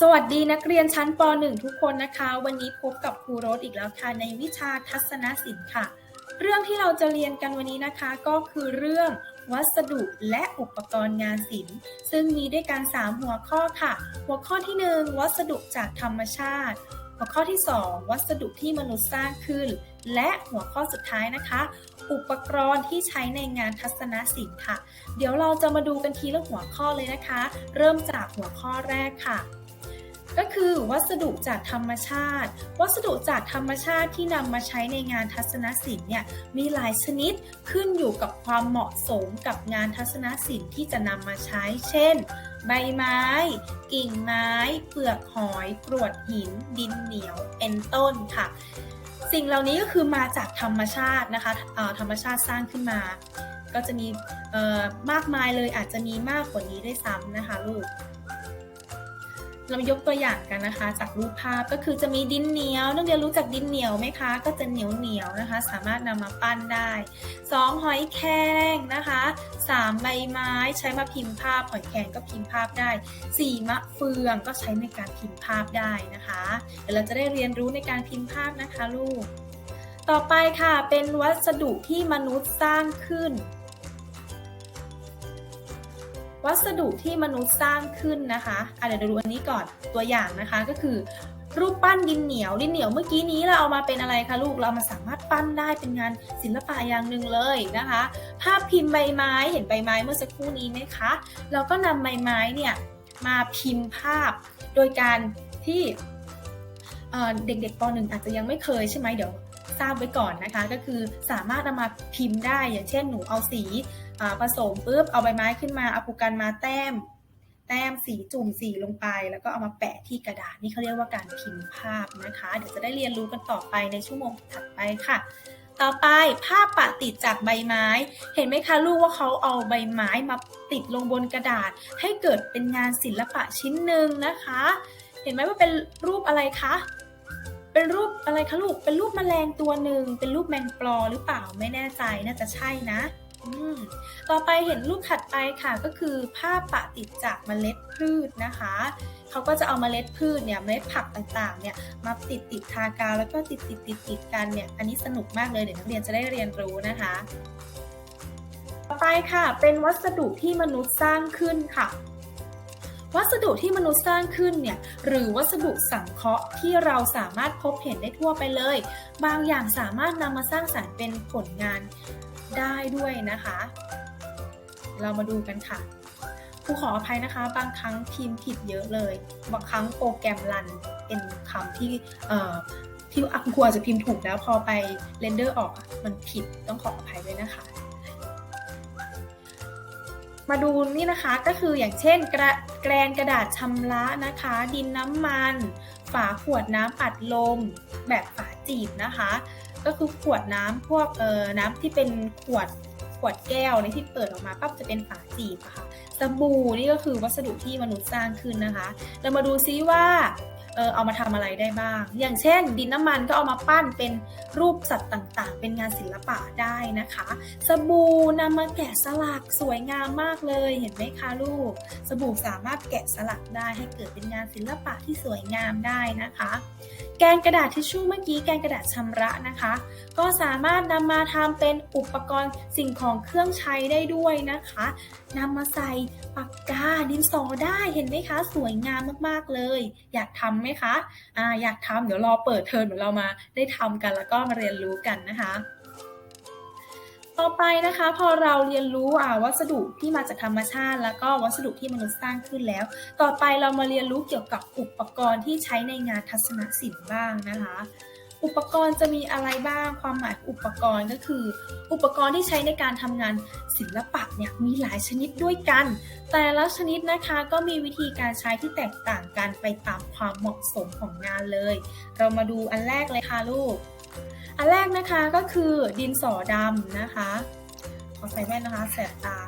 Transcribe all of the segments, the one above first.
สวัสดีนักเรียนชั้นป .1 ทุกคนนะคะ วันนี้พบกับครูโรสอีกแล้วค่ะ ในวิชาทัศนศิลป์ค่ะ เรื่องที่เราจะเรียนกันวันนี้นะคะ ก็คือเรื่องวัสดุและอุปกรณ์งานศิลป์ซึ่งมีด้วยกัน 3 หัวข้อค่ะ หัวข้อที่ 1 วัสดุจากธรรมชาติ หัวข้อที่ 2 วัสดุที่มนุษย์สร้างขึ้น และหัวข้อสุดท้ายนะคะ อุปกรณ์ที่ใช้ในงานทัศนศิลป์ค่ะ เดี๋ยวเราจะมาดูกันทีละหัวข้อเลยนะคะ เริ่มจากหัวข้อแรกค่ะ ก็คือวัสดุจากธรรมชาติ วัสดุจากธรรมชาติที่นำมาใช้ในงานทัศนศิลป์เนี่ยมีหลายชนิดขึ้นอยู่กับความเหมาะสมกับงานทัศนศิลป์ที่จะนำมาใช้ เช่น ใบไม้ กิ่งไม้ เปลือกหอยกรวดหิน ดินเหนียว เป็นต้นค่ะ สิ่งเหล่านี้ก็คือมาจากธรรมชาตินะคะธรรมชาติสร้างขึ้นมา ก็จะมีมากมายเลยอาจจะมีมากกว่านี้ด้วยซ้ำนะคะลูก เรามายกตัวอย่างกันนะคะ จากรูปภาพก็คือจะมีดินเหนียวนักเรียนรู้จักดินเหนียวไหมคะ ก็จะเหนียวเหนียวนะคะ สามารถนำมาปั้นได้สองหอยแครงนะคะสามใบไม้ใช้มาพิมพ์ภาพหอยแครงก็พิมพ์ภาพได้สี่มะเฟืองก็ใช้ในการพิมพ์ภาพได้นะคะเดี๋ยวเราจะได้เรียนรู้ในการพิมพ์ภาพนะคะลูกต่อไปค่ะเป็นวัสดุที่มนุษย์สร้างขึ้น วัสดุที่มนุษย์สร้างขึ้นนะคะอะเดี๋ยวเราดูอันนี้ก่อนตัวอย่างนะคะก็คือ รูปปั้นดินเหนียวดินเหนียวเมื่อกี้นี้เราเอามาเป็นอะไรคะลูกเรามาสามารถปั้นได้เป็นงานศิลปะอย่างหนึ่งเลยนะคะ ภาพพิมพ์ใบไม้เห็นใบไม้เมื่อสักครู่นี้ไหมคะเราก็นำใบไม้เนี่ยมาพิมพ์ภาพ โดยการที่เเด็กๆป .1 อาจจะยังไม่เคยใช่ไหมเดี๋ยวทราบไว้ก่อนนะคะ ก็คือสามารถนำมาพิมพ์ได้อย่างเช่นหนูเอาสี ผสมปุ๊บเอาใบไม้ขึ้นมาเอาปูกันมาแต้ม แต้มสีจุ่มสีลงไป แล้วก็เอามาแปะที่กระดาษนี่เขาเรียกว่าการพิมพ์ภาพนะคะ เดี๋ยวจะได้เรียนรู้กันต่อไปในชั่วโมงถัดไปค่ะต่อไปภาพปะติดจากใบไม้ เห็นไหมคะลูกว่าเขาเอาใบไม้มาติดลงบนกระดาษ ให้เกิดเป็นงานศิลปะชิ้นหนึ่งนะคะ เห็นไหมว่าเป็นรูปอะไรคะเป็นรูปอะไรคะลูกเป็นรูปแมลงตัวหนึ่งเป็นรูปแมงปลอหรือเปล่าไม่แน่ใจน่าจะใช่นะ ต่อไปเห็นรูปถัดไปค่ะก็คือภาพปะติดจากเมล็ดพืชนะคะเขาก็จะเอาเมล็ดพืชเนี่ยเมล็ดผักต่างๆเนี่ยมาติดติดทากาวแล้วก็ติดติดติดติดกันเนี่ยอันนี้สนุกมากเลยเดี๋ยวนักเรียนจะได้เรียนรู้นะคะต่อไปค่ะเป็นวัสดุที่มนุษย์สร้างขึ้นค่ะ วัสดุที่มนุษย์สร้างขึ้นเนี่ยหรือวัสดุสังเคราะห์ที่เราสามารถพบเห็นได้ทั่วไปเลย บางอย่างสามารถนำมาสร้างสรรค์เป็นผลงาน ได้ด้วยนะคะ เรามาดูกันค่ะครูขออภัยนะคะ บางครั้งพิมพ์ผิดเยอะเลย บางครั้งโปรแกรมรันเป็นคำที่ที่อะครูอาจจะพิมพ์ถูกแล้วพอไปเรนเดอร์ออกมันผิดต้องขออภัยด้วยนะคะ มาดูนี่นะคะก็คืออย่างเช่นกระแกรนกระดาษชำระนะคะ ดินน้ำมัน ฝาขวดน้ำอัดลม แบบฝาจีบนะคะ ก็คือขวดน้ำพวกเอ่อน้ำที่เป็นขวดขวดแก้วในที่เปิดออกมาปั๊บจะเป็นฝาจีบอะค่ะสบู่นี่ก็คือวัสดุที่มนุษย์สร้างขึ้นนะคะ เรามาดูซิว่าเออเอามาทำอะไรได้บ้าง อย่างเช่น ดินน้ำมันก็เอามาปั้นเป็นรูปสัตว์ต่างๆ เป็นงานศิลปะได้นะคะ สบู่นำมาแกะสลักสวยงามมากเลยเห็นไหมคะลูก สบู่สามารถแกะสลักได้ให้เกิดเป็นงานศิลปะที่สวยงามได้นะคะ แกนกระดาษทิชชู่เมื่อกี้แกนกระดาษชำระนะคะ ก็สามารถนำมาทำเป็นอุปกรณ์สิ่งของเครื่องใช้ได้ด้วยนะคะนำมาใส่ปากกาดินสอได้เห็นไหมคะ สวยงามมากๆเลย อยากทำไหมคะอ่าอยากทำเดี๋ยวรอเปิดเทอมเดี๋ยวเรามาได้ทำกันแล้วก็มาเรียนรู้กันนะคะ ต่อไปนะคะ พอเราเรียนรู้อ่าวัสดุที่มาจากธรรมชาติ แล้วก็วัสดุที่มนุษย์สร้างขึ้นแล้ว ต่อไปเรามาเรียนรู้เกี่ยวกับอุปกรณ์ที่ใช้ในงานทัศนศิลป์บ้างนะคะ อุปกรณ์จะมีอะไรบ้าง ความหมายองอุปกรณ์ก็คือ อุปกรณ์ที่ใช้ในการทำงานศิลปะเนี่ยมีหลายชนิดด้วยกัน แต่ละชนิดนะคะก็มีวิธีการใช้ที่แตกต่างกันไปตามความเหมาะสมของงานเลย เรามาดูอันแรกเลยค่ะลูก อันแรกนะคะก็คือดินสอดำนะคะ ขอใส่แว่นนะคะแสบตา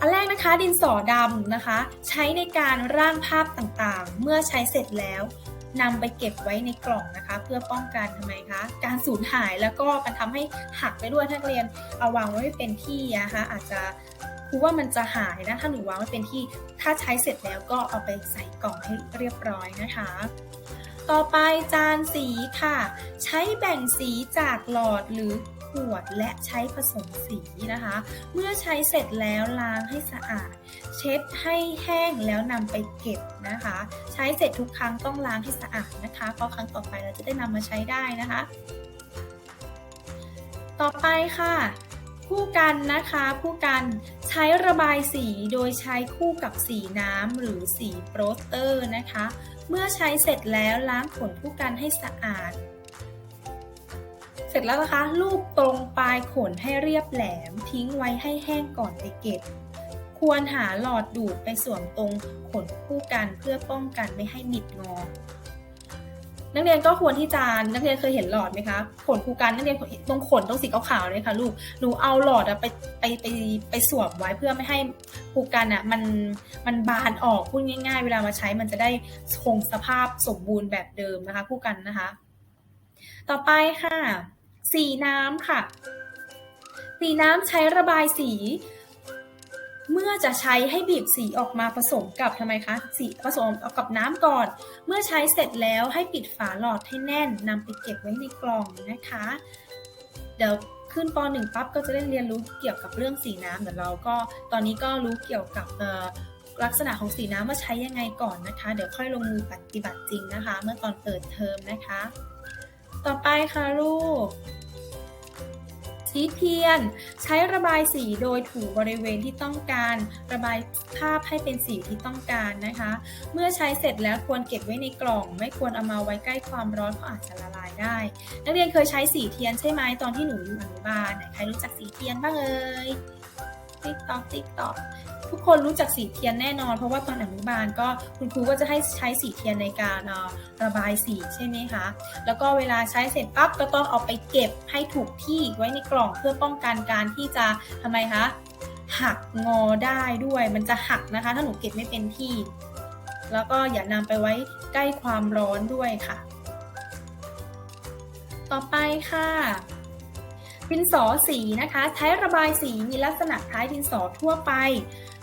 อันแรกนะคะดินสอดำนะคะ ใช้ในการร่างภาพต่างๆ เมื่อใช้เสร็จแล้วนำไปเก็บไว้ในกล่องนะคะ เพื่อป้องกันทำไมคะการสูญหายแล้วก็มันทำให้หักไปด้วยถ้านักเรียนเอาวางไว้ไม่เป็นที่นะคะอาจจะครูว่ามันจะหายนะถ้าหนูวางไว้เป็นที่ถ้าใช้เสร็จแล้วก็เอาไปใส่กล่องให้เรียบร้อยนะคะ ต่อไปจานสีค่ะ ใช้แบ่งสีจากหลอดหรือขวดและใช้ผสมสีนะคะ เมื่อใช้เสร็จแล้วล้างให้สะอาด เช็ดให้แห้งแล้วนำไปเก็บนะคะ ใช้เสร็จทุกครั้งต้องล้างให้สะอาดนะคะเพราะครั้งต่อไปเราจะได้นำมาใช้ได้นะคะ ต่อไปค่ะคู่กันนะคะคู่กันใช้ระบายสีโดยใช้คู่กับสีน้ำหรือสีโปรสเตอร์นะคะ เมื่อใช้เสร็จแล้วล้างขนคู่กันให้สะอาด เสร็จแล้วนะคะลูบตรงปลายขนให้เรียบแหลม ทิ้งไว้ให้แห้งก่อนไปเก็บ ควรหาหลอดดูดไปสวมตรงขนคู่กันเพื่อป้องกันไม่ให้บิดงอ นักเรียนก็ควรที่จะนักเรียนเคยเห็นหลอดไหมคะขนครูกันนักเรียนตรงขนตรงสีขาวๆเลยค่ะลูกหนูเอาหลอดอะไปไปไปไปสวมไว้เพื่อไม่ให้ครูกันอะมันมันบานออกพูดง่าย ๆ เวลามาใช้มันจะได้คงสภาพสมบูรณ์แบบเดิมนะคะครูกันนะคะ ต่อไปค่ะ สีน้ำค่ะ สีน้ำใช้ระบายสี เมื่อจะใช้ให้บีบสีออกมาผสมกับทำไมคะสีผสมเอากับน้ำก่อน เมื่อใช้เสร็จแล้วให้ปิดฝาหลอดให้แน่นนำไปเก็บไว้ในกล่องนะคะ เดี๋ยวขึ้นป .1 ปั๊บก็จะได้เรียนรู้เกี่ยวกับเรื่องสีน้ำเดี๋ยวเราก็ตอนนี้ก็รู้เกี่ยวกับลักษณะของสีน้ำว่าใช้ยังไงก่อนนะคะ เดี๋ยวค่อยลงมือปฏิบัติจริงนะคะ เมื่อตอนเปิดเทอมนะคะ ต่อไปค่ะลูก สีเทียน ใช้ระบายสีโดยถูบริเวณที่ต้องการ ระบายภาพให้เป็นสีที่ต้องการนะคะ เมื่อใช้เสร็จแล้วควรเก็บไว้ในกล่อง ไม่ควรเอามาไว้ใกล้ความร้อนเพราะอาจจะละลายได้ นักเรียนเคยใช้สีเทียนใช่ไหมตอนที่หนูอยู่อนุบาลไหนใครรู้จักสีเทียนบ้างเอ่ย ติ๊กตอกติ๊กตอกทุกคนรู้จักสีเทียนแน่นอน เพราะว่าตอนอนุบาลก็คุณครูก็จะให้ใช้สีเทียนในการระบายสีใช่ไหมคะ แล้วก็เวลาใช้เสร็จปั๊บก็ต้องเอาไปเก็บให้ถูกที่ไว้ในกล่องเพื่อป้องกันการที่จะทำไมคะหักงอได้ด้วยมันจะหักนะคะ ถ้าหนูเก็บไม่เป็นที่ แล้วก็อย่านำไปไว้ใกล้ความร้อนด้วยค่ะ ต่อไปค่ะ ดินสอสีนะคะใช้ระบายสีมีลักษณะคล้ายดินสอทั่วไป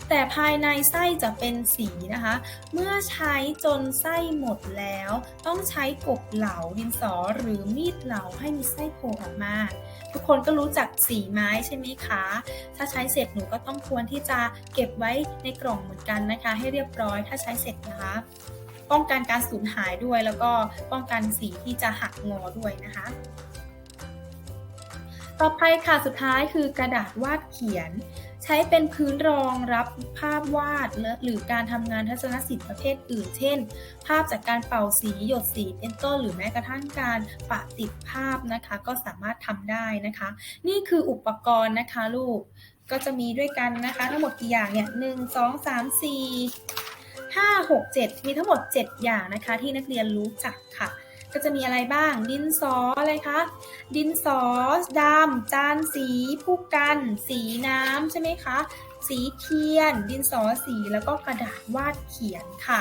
แต่ภายในไส้จะเป็นสีนะคะ เมื่อใช้จนไส้หมดแล้ว ต้องใช้กบเหลาดินสอหรือมีดเหลาให้มีไส้โผล่ออกมา ทุกคนก็รู้จักสีไม้ใช่ไหมคะ ถ้าใช้เสร็จหนูก็ต้องควรที่จะเก็บไว้ในกล่องเหมือนกันนะคะ ให้เรียบร้อยถ้าใช้เสร็จนะคะ ป้องกันการสูญหายด้วยแล้วก็ป้องกันสีที่จะหักงอด้วยนะคะ ต่อไปค่ะสุดท้ายคือกระดาษวาดเขียน ใช้เป็นพื้นรองรับภาพวาดหรือการทำงานทัศนศิลป์ประเภทอื่น เช่น ภาพจากการเป่าสีหยดสีเป็นต้นหรือแม้กระทั่งการปะติดภาพนะคะ ก็สามารถทำได้นะคะ นี่คืออุปกรณ์นะคะลูกก็จะมีด้วยกันนะคะ ทั้งหมดกี่อย่างเนี่ยหนึ่งสองสามสี่ห้าหกเจ็ดมีทั้งหมด 7 อย่างนะคะ ที่นักเรียนรู้จักค่ะ ก็จะมีอะไรบ้าง ดินสออะไรคะ ดินสอดำจานสี ผู้กัน สีน้ำใช่ไหมคะ สีเทียน ดินสอสีแล้วก็กระดาษวาดเขียนค่ะ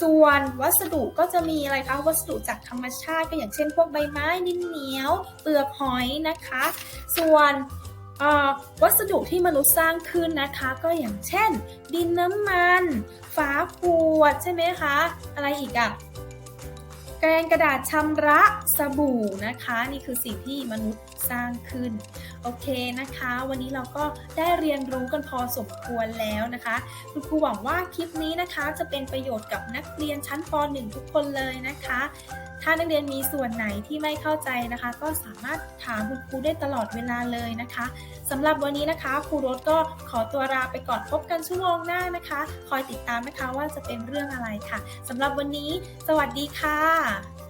ส่วนวัสดุก็จะมีอะไรคะวัสดุจากธรรมชาติก็อย่างเช่น พวกใบไม้ดินเหนียว เปลือกหอยนะคะ ส่วนวัสดุที่มนุษย์สร้างขึ้นนะคะก็อย่างเช่น ดินน้ำมัน ฝาขวดใช่ไหมคะ อะไรอีกอะ แกรงกระดาษชำระสบู่นะคะ นี่คือสิ่งที่มนุษย์ สร้างขึ้น โอเคนะคะ วันนี้เราก็ได้เรียนรู้กันพอสมควรแล้วนะคะ คุณครูหวังว่าคลิปนี้นะคะจะเป็นประโยชน์กับนักเรียนชั้นป .1 ทุกคนเลยนะคะ ถ้านักเรียนมีส่วนไหนที่ไม่เข้าใจนะคะ ก็สามารถถามคุณครูได้ตลอดเวลาเลยนะคะสำหรับวันนี้นะคะครูรถก็ขอตัวลาไปก่อนพบกันชั่วโมงหน้านะคะ คอยติดตามนะคะว่าจะเป็นเรื่องอะไรค่ะสำหรับวันนี้ สวัสดีค่ะ